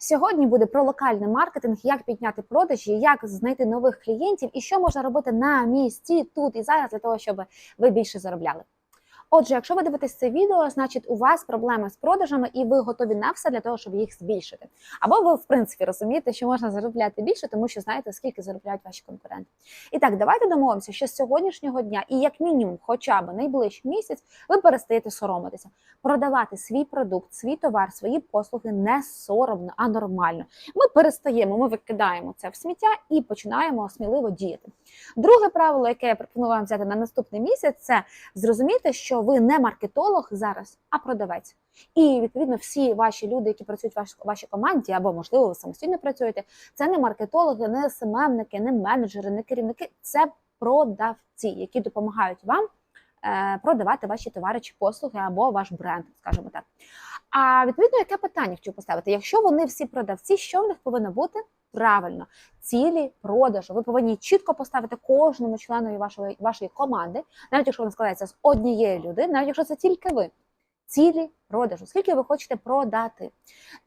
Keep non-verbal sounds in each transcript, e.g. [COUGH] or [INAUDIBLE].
Сьогодні буде про локальний маркетинг, як підняти продажі, як знайти нових клієнтів і що можна робити на місці тут і зараз для того, щоб ви більше заробляли. Отже, якщо ви дивитесь це відео, значить у вас проблеми з продажами, і ви готові на все для того, щоб їх збільшити. Або ви, в принципі, розумієте, що можна заробляти більше, тому що знаєте, скільки заробляють ваші конкуренти. І так, давайте домовимося, що з сьогоднішнього дня, і як мінімум, хоча б найближчий місяць, ви перестаєте соромитися. Продавати свій продукт, свій товар, свої послуги не соромно, а нормально. Ми перестаємо, ми викидаємо це в сміття і починаємо сміливо діяти. Друге правило, яке я пропоную вам взяти на наступний місяць, це зрозуміти, що ви не маркетолог зараз, а продавець. І відповідно всі ваші люди, які працюють в вашій команді, або можливо ви самостійно працюєте, це не маркетологи, не СММники, не менеджери, не керівники, це продавці, які допомагають вам е, продавати ваші товари чи послуги або ваш бренд, скажімо так. А відповідно, яке питання хочу поставити? Якщо вони всі продавці, що в них повинно бути? Правильно, цілі продажу. Ви повинні чітко поставити кожному членові вашої, вашої команди, навіть якщо вона складається з однієї людини, навіть якщо це тільки ви. Цілі продажу, скільки ви хочете продати,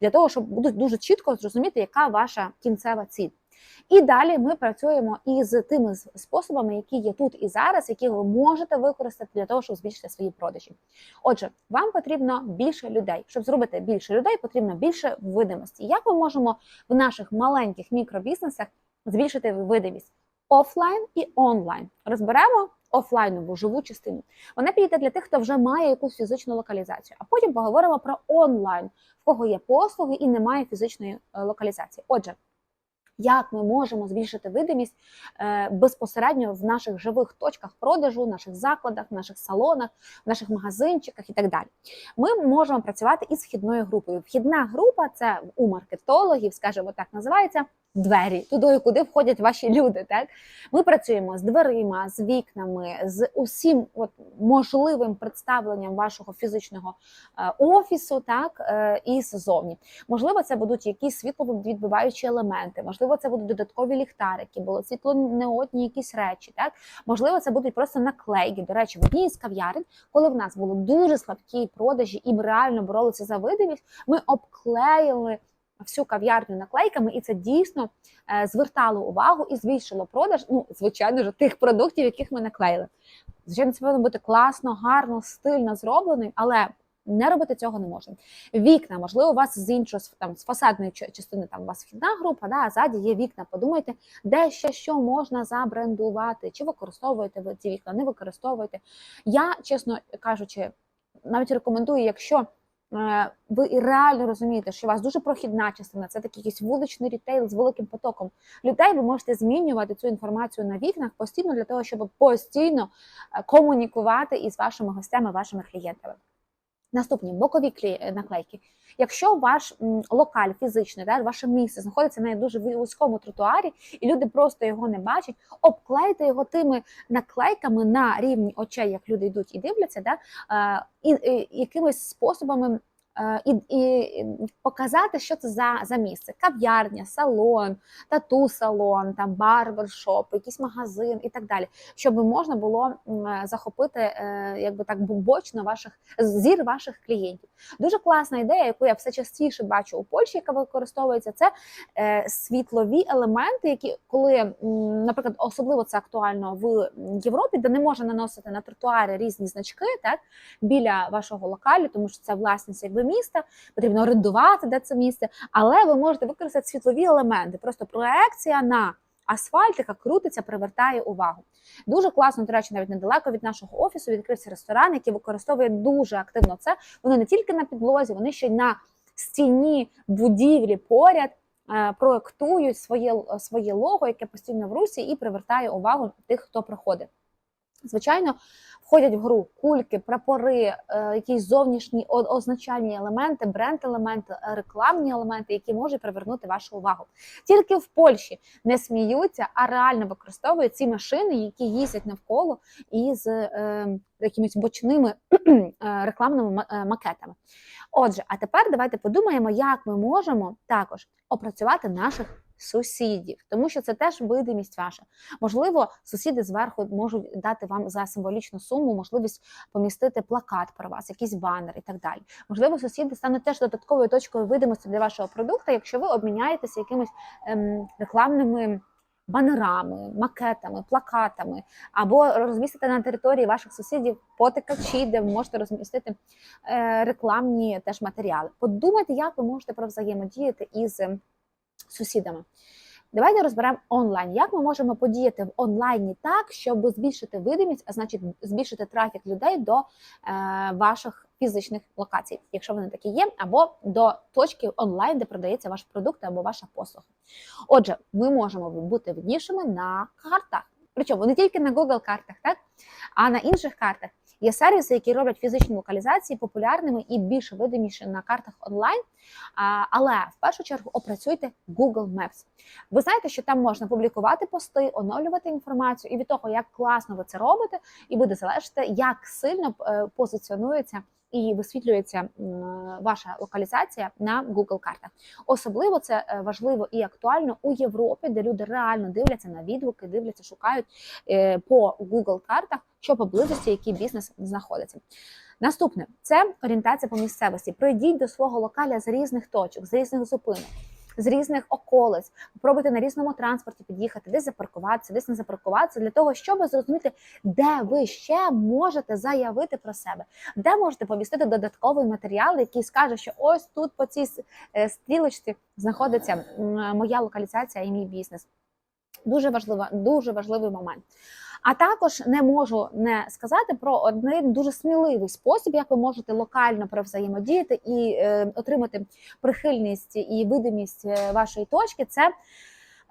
для того, щоб будуть дуже чітко зрозуміти, яка ваша кінцева ціль. І далі ми працюємо із тими способами, які є тут і зараз, які ви можете використати для того, щоб збільшити свої продажі. Отже, вам потрібно більше людей. Щоб зробити більше людей, потрібно більше видимості. Як ми можемо в наших маленьких мікробізнесах збільшити видимість офлайн і онлайн? Розберемо офлайнову живу частину. Вона підійде для тих, хто вже має якусь фізичну локалізацію. А потім поговоримо про онлайн, в кого є послуги і немає фізичної е, локалізації. Отже. Як ми можемо збільшити видимість е, безпосередньо в наших живих точках продажу, в наших закладах, наших салонах, наших магазинчиках і так далі? Ми можемо працювати із вхідною групою. Вхідна група це у маркетологів, скажімо так, називається двері, туди, куди входять ваші люди. Так ми працюємо з дверима, з вікнами, з усім от можливим представленням вашого фізичного е, офісу, так е, і ззовні. Можливо, це будуть якісь світловідбиваючі елементи, можливо, це будуть додаткові ліхтарики, було світлонеодні якісь речі. Так можливо, це будуть просто наклейки. До речі, в одній із кав'ярень, коли в нас були дуже слабкі продажі, і ми реально боролися за видимість, ми обклеїли. Всю кав'ярню наклейками, і це дійсно е, звертало увагу і збільшило продаж. Ну, звичайно ж, тих продуктів, яких ми наклеїли. Звичайно, це повинно бути класно, гарно, стильно зроблений, але не робити цього не можна. Вікна, можливо, у вас з іншої там з фасадної частини там у вас вхідна група, да, а ззаді є вікна. Подумайте, де ще що можна забрендувати, чи використовуєте ви ці вікна, не використовуєте. Я, чесно кажучи, навіть рекомендую, якщо ви реально розумієте, що у вас дуже прохідна частина, це такий якийсь вуличний рітейл з великим потоком людей. Ви можете змінювати цю інформацію на вікнах постійно для того, щоб постійно е, комунікувати із вашими гостями, вашими клієнтами. Наступні бокові е, наклейки. Якщо ваш локаль фізичний, да, ваше місце знаходиться на дуже вузькому тротуарі, і люди просто його не бачать, обклейте його тими наклейками на рівні очей, як люди йдуть і дивляться, да, е, і, і якимись способами. Е, І, і показати, що це за, за місце: кав'ярня, салон, тату-салон, там барбершоп, якийсь магазин і так далі, щоб можна було е, захопити, е, якби так бочно ваших зір ваших клієнтів. Дуже класна ідея, яку я все частіше бачу у Польщі, яка використовується, це світлові елементи, які коли, наприклад, особливо це актуально в Європі, де не можна наносити на тротуари різні значки, так біля вашого локалю, тому що це власність якби міста, потрібно орендувати, де це місце, але ви можете використати світлові елементи, просто проекція на. Асфальт, яка крутиться, привертає увагу. Дуже класно, до речі, навіть недалеко від нашого офісу відкрився ресторан, який використовує дуже активно це. Вони не тільки на підлозі, вони ще й на стіні будівлі поряд е, проектують своє, своє лого, яке постійно в русі, і привертає увагу тих, хто проходить. Звичайно, входять в гру кульки, прапори, е, якісь зовнішні означальні елементи, бренд-елементи, е, рекламні елементи, які можуть привернути вашу увагу. Тільки в Польщі не сміються, а реально використовують ці машини, які їздять навколо із е, якимись бочними [CLEARS THROAT] е, рекламними макетами. Отже, а тепер давайте подумаємо, як ми можемо також опрацювати наших сусідів, тому що це теж видимість ваша. Можливо, сусіди зверху можуть дати вам за символічну суму можливість помістити плакат про вас, якийсь банер і так далі. Можливо, сусіди стануть теж додатковою точкою видимості для вашого продукту, якщо ви обміняєтеся якимись ем, рекламними. Банерами, макетами, плакатами, або розмістити на території ваших сусідів потикачі, де ви можете розмістити е, рекламні теж матеріали. Подумайте, як ви можете провзаємодіяти із е, сусідами. Давайте розберемо онлайн. Як ми можемо подіяти в онлайні так, щоб збільшити видимість, а значить збільшити трафік людей до е, ваших фізичних локацій, якщо вони такі є, або до точки онлайн, де продається ваш продукт або ваша послуга. Отже, ми можемо бути виднішими на картах. Причому не тільки на Google картах, так а на інших картах. Є сервіси, які роблять фізичні локалізації популярними і більш видиміші на картах онлайн. Але в першу чергу опрацюйте Google Maps. Ви знаєте, що там можна публікувати пости, оновлювати інформацію, і від того, як класно ви це робите, і буде залежати, як сильно е, позиціонується і висвітлюється ваша локалізація на Google картах. Особливо це е, важливо і актуально у Європі, де люди реально дивляться на відгуки, дивляться, шукають е, по Google картах, що поблизості, який бізнес знаходиться. Наступне це орієнтація по місцевості. Пройдіть до свого локаля з різних точок, з різних зупинок. З різних околиць, пробуйте на різному транспорті під'їхати, десь запаркуватися, десь не запаркуватися, для того, щоб зрозуміти, де ви ще можете заявити про себе, де можете помістити додатковий матеріал, який скаже, що ось тут по цій е, стрілочці знаходиться моя локалізація і мій бізнес. Дуже важлива, дуже важливий момент. А також не можу не сказати про один дуже сміливий спосіб, як ви можете локально провзаємодіяти і е, отримати прихильність і видимість е, вашої точки. Це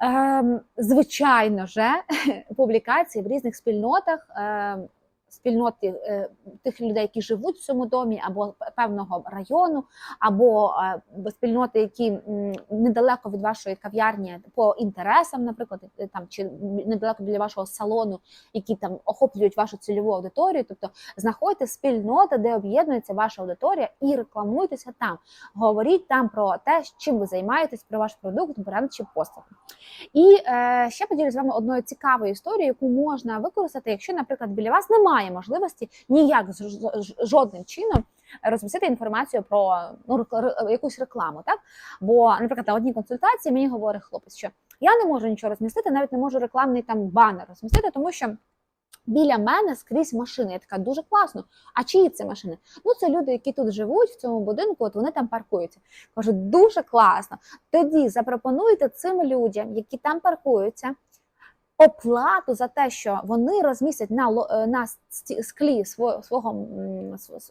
е, звичайно же [LAUGHS] публікації в різних спільнотах. Е, Спільноти е, тих людей, які живуть в цьому домі, або певного району, або е, спільноти, які недалеко від вашої кав'ярні по інтересам, наприклад, е, там чи недалеко біля вашого салону, які там охоплюють вашу цільову аудиторію. Тобто знаходьте спільноти, де об'єднується ваша аудиторія, і рекламуйтеся там. Говоріть там про те, чим ви займаєтесь, про ваш продукт, бренд чи послугу. І е, ще поділюсь з вами одною цікавою історією, яку можна використати, якщо, наприклад, біля вас немає можливості ніяк жодним чином розмістити інформацію про ну, якусь рекламу. Так? Бо, наприклад, на одній консультації мені говорить хлопець, що я не можу нічого розмістити, навіть не можу рекламний там банер розмістити, тому що. Біля мене скрізь машини. Я така дуже класно. А чиї це машини? Ну це люди, які тут живуть в цьому будинку. От вони там паркуються. Кажу, дуже класно. Тоді запропонуйте цим людям, які там паркуються, оплату за те, що вони розмістять на е, на склі свого, свого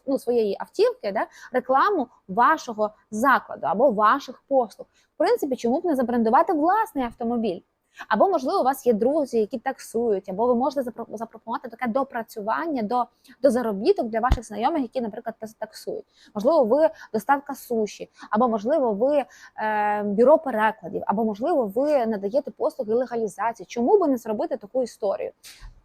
ну, своєї автівки да, рекламу вашого закладу або ваших послуг. В принципі, чому б не забрендувати власний автомобіль? Або, можливо, у вас є друзі, які таксують, або ви можете запро- запропонувати таке допрацювання до, до заробіток для ваших знайомих, які, наприклад, таксують. Можливо, ви доставка суші, або можливо, ви е, бюро перекладів, або можливо, ви надаєте послуги легалізації. Чому би не зробити таку історію?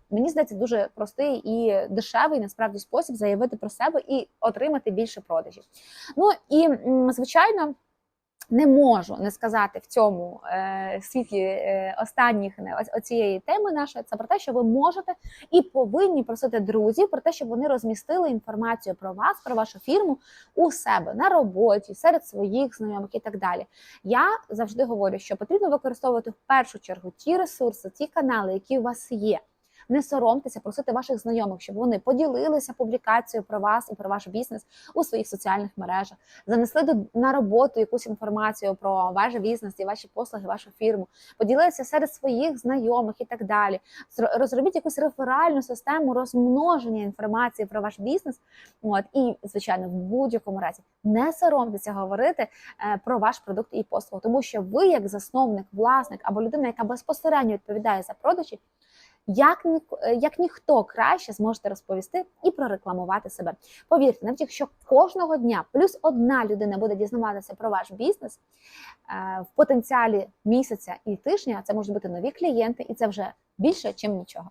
Мені здається, дуже простий і дешевий насправді спосіб заявити про себе і отримати більше продажів. Ну і звичайно. Не можу не сказати в цьому е, світлі е, останніх оцієї теми нашої. Це про те, що ви можете і повинні просити друзів про те, щоб вони розмістили інформацію про вас, про вашу фірму у себе на роботі, серед своїх знайомих і так далі. Я завжди говорю, що потрібно використовувати в першу чергу ті ресурси, ті канали, які у вас є. Не соромтеся, просити ваших знайомих, щоб вони поділилися публікацією про вас і про ваш бізнес у своїх соціальних мережах, занесли до на роботу якусь інформацію про ваш бізнес і ваші послуги, вашу фірму, поділилися серед своїх знайомих і так далі. Зро- Розробіть якусь реферальну систему розмноження інформації про ваш бізнес. От і звичайно, в будь-якому разі не соромтеся говорити е, про ваш продукт і послугу, тому що ви, як засновник, власник або людина, яка безпосередньо відповідає за продажі, як ні, як ніхто краще зможете розповісти і прорекламувати себе. Повірте, навіть якщо кожного дня плюс одна людина буде дізнаватися про ваш бізнес е, в потенціалі місяця і тижня, це можуть бути нові клієнти, і це вже більше, ніж нічого.